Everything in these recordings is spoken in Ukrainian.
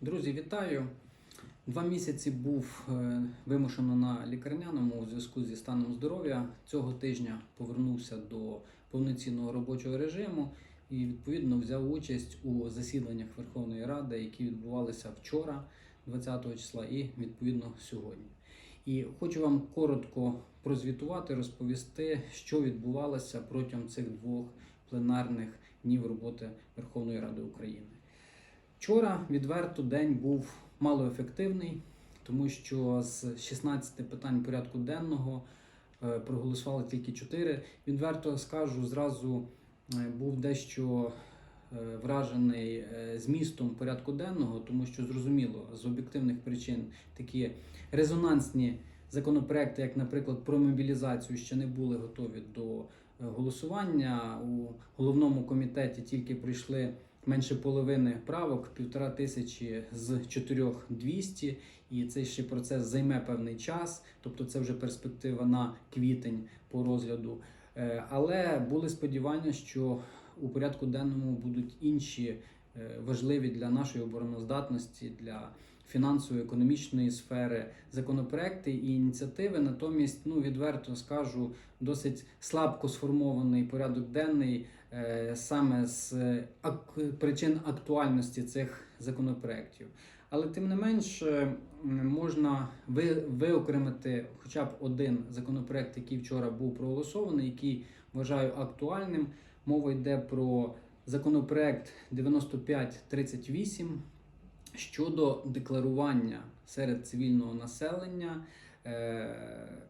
Друзі, вітаю! Два місяці був е, вимушено на лікарняному у зв'язку зі станом здоров'я. Цього тижня повернувся до повноцінного робочого режиму і відповідно взяв участь у засіданнях Верховної Ради, які відбувалися вчора, 20 числа, і відповідно сьогодні. І хочу вам коротко прозвітувати, розповісти, що відбувалося протягом цих двох пленарних днів роботи Верховної Ради України. Вчора відверто день був малоефективний, тому що з 16 питань порядку денного е, проголосували тільки 4. Відверто скажу, зразу е, був дещо е, вражений змістом порядку денного, тому що зрозуміло, з об'єктивних причин такі резонансні законопроекти, як, наприклад, про мобілізацію, ще не були готові до голосування. У головному комітеті тільки прийшли менше половини правок, півтора тисячі з 4200, і цей ще процес займе певний час, тобто це вже перспектива на квітень по розгляду. Е, Але були сподівання, що у порядку денному будуть інші е, важливі для нашої обороноздатності, для фінансово-економічної сфери законопроекти і ініціативи. Натомість, ну відверто скажу, досить слабко сформований порядок денний е, саме з ак- причин актуальності цих законопроєктів. Але тим не менш е, можна ви, виокремити хоча б один законопроект, який вчора був проголосований, який вважаю актуальним. Мова йде про законопроект 9538 щодо декларування серед цивільного населення е,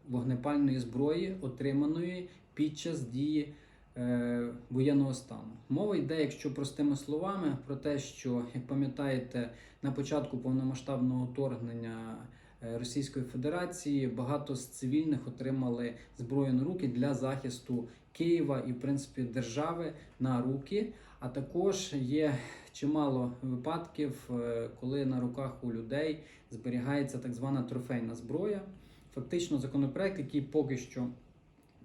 вогнепальної зброї, отриманої під час дії е, воєнного стану. Мова йде, якщо простими словами, про те, що, як пам'ятаєте, на початку повномасштабного вторгнення Російської Федерації багато з цивільних отримали зброю на руки для захисту Києва і, в принципі, держави на руки. А також є чимало випадків, е, коли на руках у людей зберігається так звана трофейна зброя. Фактично, законопроект, який поки що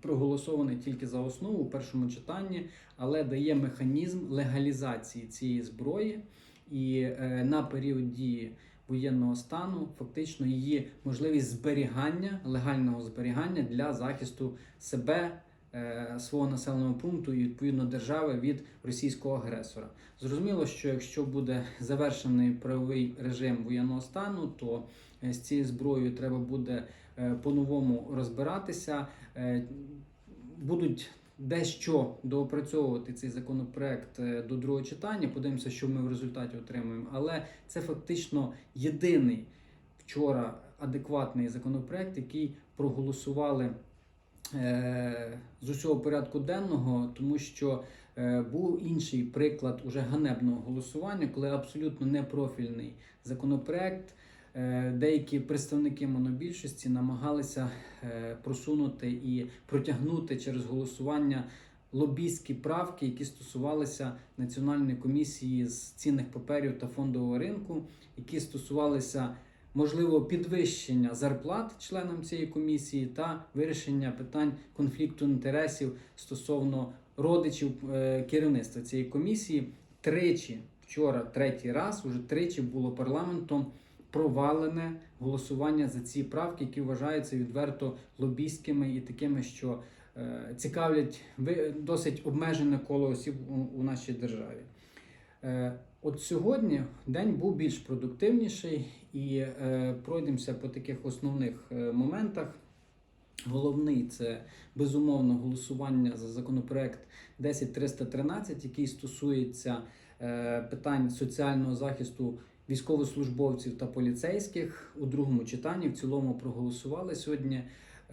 проголосований тільки за основу у першому читанні, але дає механізм легалізації цієї зброї і е, на період дії воєнного стану, фактично її можливість зберігання, легального зберігання для захисту себе. е, Свого населеного пункту і відповідно держави від російського агресора. Зрозуміло, що якщо буде завершений правовий режим воєнного стану, то е, з цією зброєю треба буде е, по-новому розбиратися. Будуть дещо доопрацьовувати цей законопроект е, до другого читання. Подивимося, що ми в результаті отримаємо. Але це фактично єдиний вчора адекватний законопроект, який проголосували е, з усього порядку денного, тому що е, був інший приклад уже ганебного голосування, коли абсолютно непрофільний законопроект. Е, Деякі представники монобільшості намагалися е, просунути і протягнути через голосування лобістські правки, які стосувалися Національної комісії з цінних паперів та фондового ринку, які стосувалися можливо підвищення зарплат членам цієї комісії та вирішення питань конфлікту інтересів стосовно родичів е, керівництва цієї комісії. Тричі вчора, третій раз, уже тричі було парламентом провалене голосування за ці правки, які вважаються відверто лобістськими і такими, що е, цікавлять досить обмежене коло осіб у, нашій державі. Е, От сьогодні день був більш продуктивніший і е, пройдемося по таких основних моментах. Головний це безумовно голосування за законопроект 10313, який стосується питань соціального захисту військовослужбовців та поліцейських у другому читанні. В цілому проголосували сьогодні.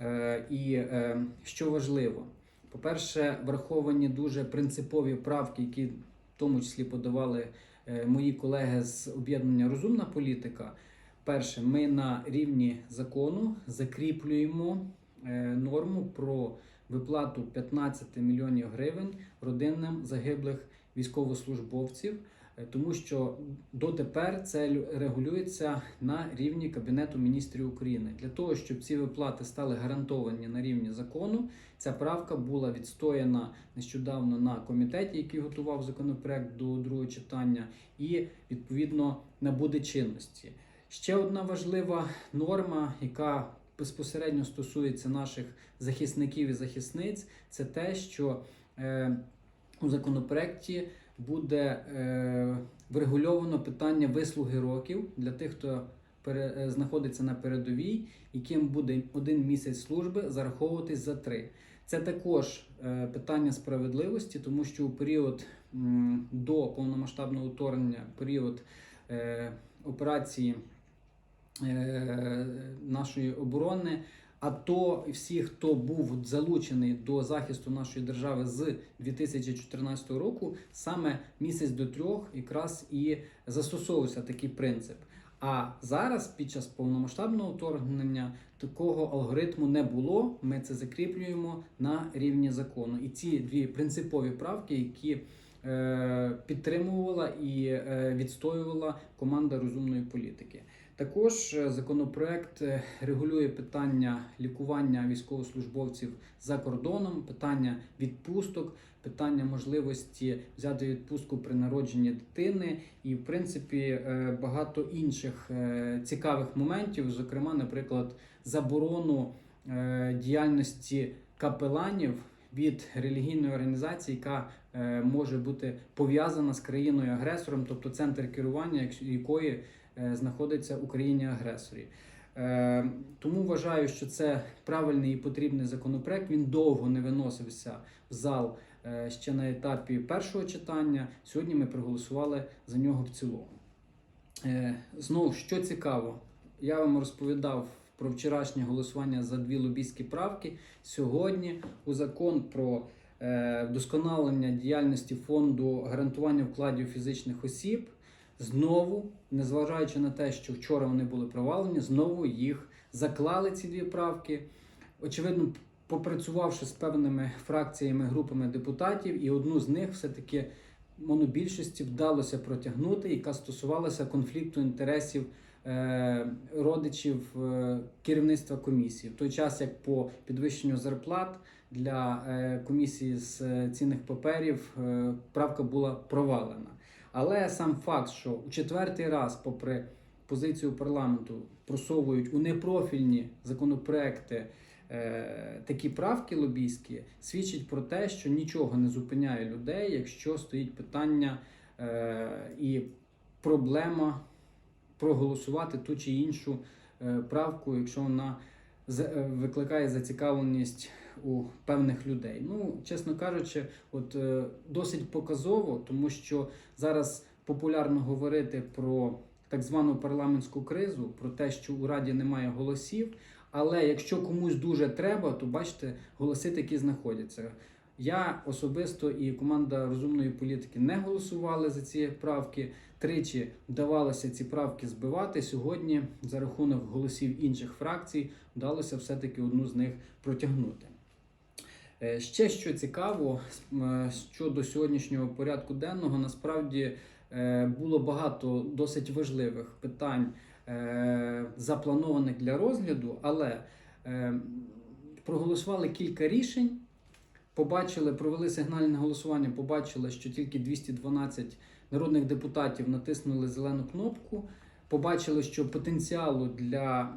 Е, і е, що важливо, по-перше, враховані дуже принципові правки, які в тому числі подавали е, мої колеги з об'єднання Розумна політика. Перше, ми на рівні закону закріплюємо норму про виплату 15 мільйонів гривень родинам загиблих військовослужбовців. Е, Тому що дотепер це лю- регулюється на рівні Кабінету міністрів України. Для того, щоб ці виплати стали гарантовані на рівні закону, ця правка була відстояна нещодавно на комітеті, який готував законопроект до другого читання, і відповідно набуде чинності. Ще одна важлива норма, яка безпосередньо стосується наших захисників і захисниць, це те, що е, у законопроекті буде е, врегульовано питання вислуги років для тих, хто пере, е, знаходиться на передовій, яким буде один місяць служби зараховуватись за три. Це також е, питання справедливості, тому що у період до повномасштабного вторгнення, період операції нашої оборони. А то всі, хто був залучений до захисту нашої держави з 2014 року, саме місяць до трьох якраз і застосовувався такий принцип. А зараз, під час повномасштабного вторгнення, такого алгоритму не було. Ми це закріплюємо на рівні закону. І ці дві принципові правки, які е, підтримувала і е, відстоювала команда розумної політики. Також е, законопроект е, регулює питання лікування військовослужбовців за кордоном, питання відпусток, питання можливості взяти відпустку при народженні дитини, і в принципі е, багато інших цікавих моментів, зокрема, наприклад, заборону діяльності капеланів від релігійної організації, яка е, може бути пов'язана з країною агресором, тобто центр керування якої знаходиться в Україні агресорі. Е, Тому вважаю, що це правильний і потрібний законопроект. Він довго не виносився в зал е, ще на етапі першого читання. Сьогодні ми проголосували за нього в цілому. Е, Знову, що цікаво, я вам розповідав про вчорашнє голосування за дві лобійські правки. Сьогодні у закон про е, вдосконалення діяльності фонду гарантування вкладів фізичних осіб. Знову, незважаючи на те, що вчора вони були провалені, знову їх заклали ці дві правки. Очевидно, попрацювавши з певними фракціями, групами депутатів, і одну з них все-таки монобільшості вдалося протягнути, яка стосувалася конфлікту інтересів е, родичів е, керівництва комісії. В той час, як по підвищенню зарплат для е, комісії з цінних паперів правка була провалена. Але сам факт, що у четвертий раз, попри позицію парламенту, просовують у непрофільні законопроекти е, такі правки лобійські, свідчить про те, що нічого не зупиняє людей, якщо стоїть питання е, і проблема проголосувати ту чи іншу е, правку, якщо вона е, викликає зацікавленість у певних людей. Ну, чесно кажучи, от е, досить показово, тому що зараз популярно говорити про так звану парламентську кризу, про те, що у Раді немає голосів. Але якщо комусь дуже треба, то бачите, голоси такі знаходяться. Я особисто і команда розумної політики не голосували за ці правки. Тричі вдавалося ці правки збивати. Сьогодні, за рахунок голосів інших фракцій, вдалося все-таки одну з них протягнути. Е, Ще що цікаво е, щодо сьогоднішнього порядку денного, насправді е, було багато досить важливих питань, запланованих для розгляду, але проголосували кілька рішень. Побачили, провели сигнальне голосування, побачили, що тільки 212 народних депутатів натиснули зелену кнопку. Побачили, що потенціалу для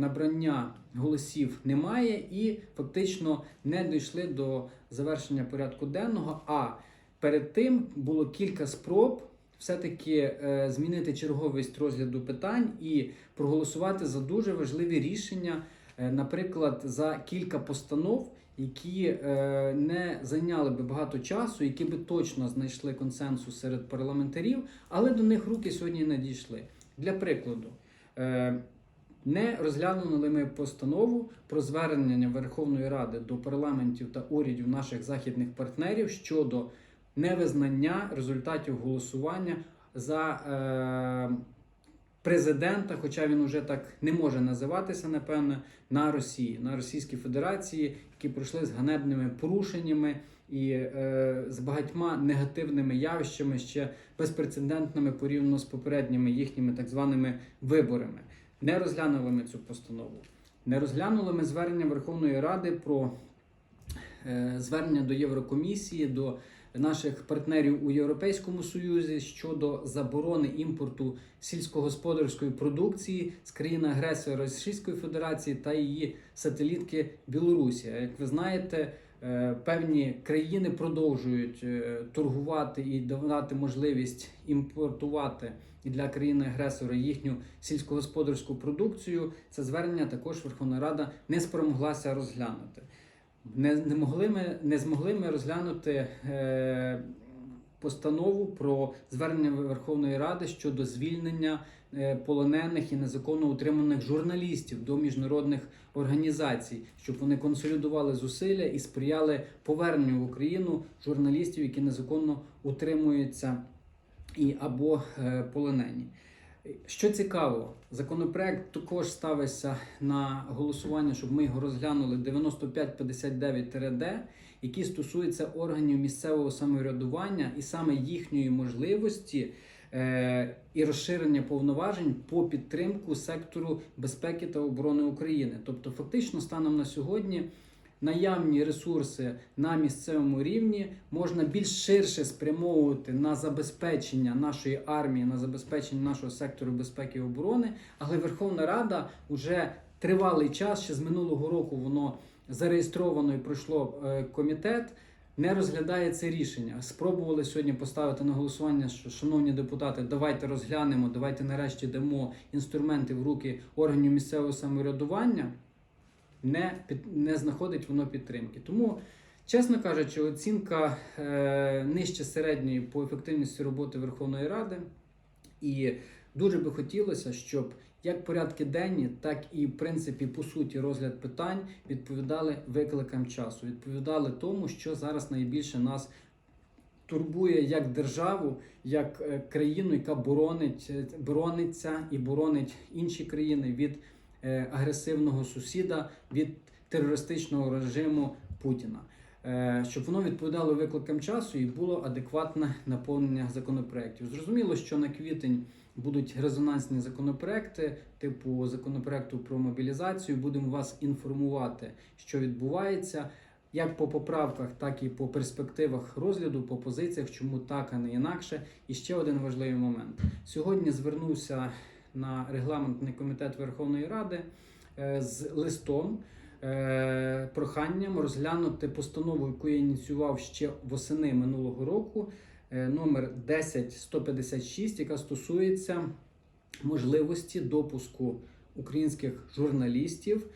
набрання голосів немає, і фактично не дійшли до завершення порядку денного. А перед тим було кілька спроб все-таки е, змінити черговість розгляду питань і проголосувати за дуже важливі рішення, е, наприклад, за кілька постанов, які е, не зайняли би багато часу, які би точно знайшли консенсус серед парламентарів, але до них руки сьогодні не дійшли. Для прикладу, е, не розглянули ми постанову про звернення Верховної Ради до парламентів та урядів наших західних партнерів щодо невизнання результатів голосування за е, президента, хоча він уже так не може називатися, напевно, на Росії, на Російській Федерації, які пройшли з ганебними порушеннями і е, з багатьма негативними явищами, ще безпрецедентними порівняно з попередніми їхніми так званими виборами. Не розглянули ми цю постанову. Не розглянули ми звернення Верховної Ради про е, звернення до Єврокомісії, до наших партнерів у Європейському Союзі щодо заборони імпорту сільськогосподарської продукції з країни-агресора Російської Федерації та її сателітки Білорусі. Як ви знаєте, е, певні країни продовжують е, торгувати і давати можливість імпортувати і для країни-агресора їхню сільськогосподарську продукцію. Це звернення також Верховна Рада не спромоглася розглянути. Не, не, могли ми, не змогли ми розглянути е, постанову про звернення Верховної Ради щодо звільнення е, полонених і незаконно утриманих журналістів до міжнародних організацій, щоб вони консолідували зусилля і сприяли поверненню в Україну журналістів, які незаконно утримуються і або е, полонені. Що цікаво, законопроект також ставиться на голосування, щоб ми його розглянули 9559-д, який стосується органів місцевого самоврядування і саме їхньої можливості е, і розширення повноважень по підтримку сектору безпеки та оборони України. Тобто, фактично, станом на сьогодні. Наявні ресурси на місцевому рівні можна більш ширше спрямовувати на забезпечення нашої армії, на забезпечення нашого сектору безпеки і оборони. Але Верховна Рада вже тривалий час, ще з минулого року воно зареєстровано і пройшло е, комітет. Не розглядає це рішення. Спробували сьогодні поставити на голосування, що шановні депутати, давайте розглянемо, давайте нарешті дамо інструменти в руки органів місцевого самоврядування не, під, не знаходить воно підтримки. Тому, чесно кажучи, оцінка е, нижче середньої по ефективності роботи Верховної Ради. І дуже би хотілося, щоб як порядки денні, так і в принципі по суті розгляд питань відповідали викликам часу, відповідали тому, що зараз найбільше нас турбує як державу, як е, країну, яка боронить, е, борониться і боронить інші країни від агресивного сусіда, від терористичного режиму Путіна. Е, Щоб воно відповідало викликам часу і було адекватне наповнення законопроєктів. Зрозуміло, що на квітень будуть резонансні законопроекти, типу законопроекту про мобілізацію. Будемо вас інформувати, що відбувається. Як по поправках, так і по перспективах розгляду, по позиціях, чому так, а не інакше. І ще один важливий момент. Сьогодні звернувся на регламентний комітет Верховної Ради е, з листом е, проханням розглянути постанову, яку я ініціював ще восени минулого року, е, номер 10156, яка стосується можливості допуску українських журналістів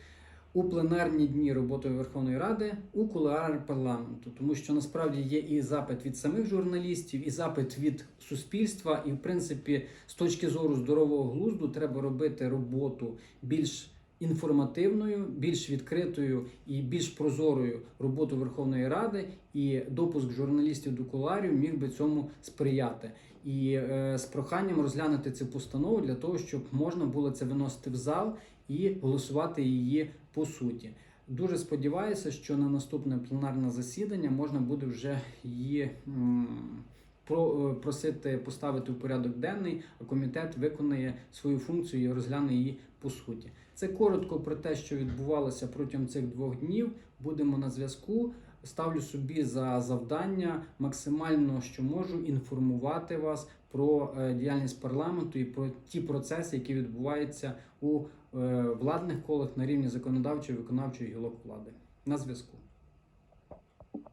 у пленарні дні роботи Верховної Ради у кулуари парламенту, тому що насправді є і запит від самих журналістів, і запит від суспільства. І, в принципі, з точки зору здорового глузду, треба робити роботу більш інформативною, більш відкритою і більш прозорою роботу Верховної Ради, і допуск журналістів до куларів міг би цьому сприяти. І е, з проханням розглянути цю постанову для того, щоб можна було це виносити в зал і голосувати її по суті. Дуже сподіваюся, що на наступне пленарне засідання можна буде вже її е, просити поставити у порядок денний, а комітет виконає свою функцію і розгляне її по суті. Це коротко про те, що відбувалося протягом цих двох днів. Будемо на зв'язку. Ставлю собі за завдання максимально, що можу, інформувати вас про е, діяльність парламенту і про ті процеси, які відбуваються у владних колах на рівні законодавчої виконавчої гілок влади. На зв'язку.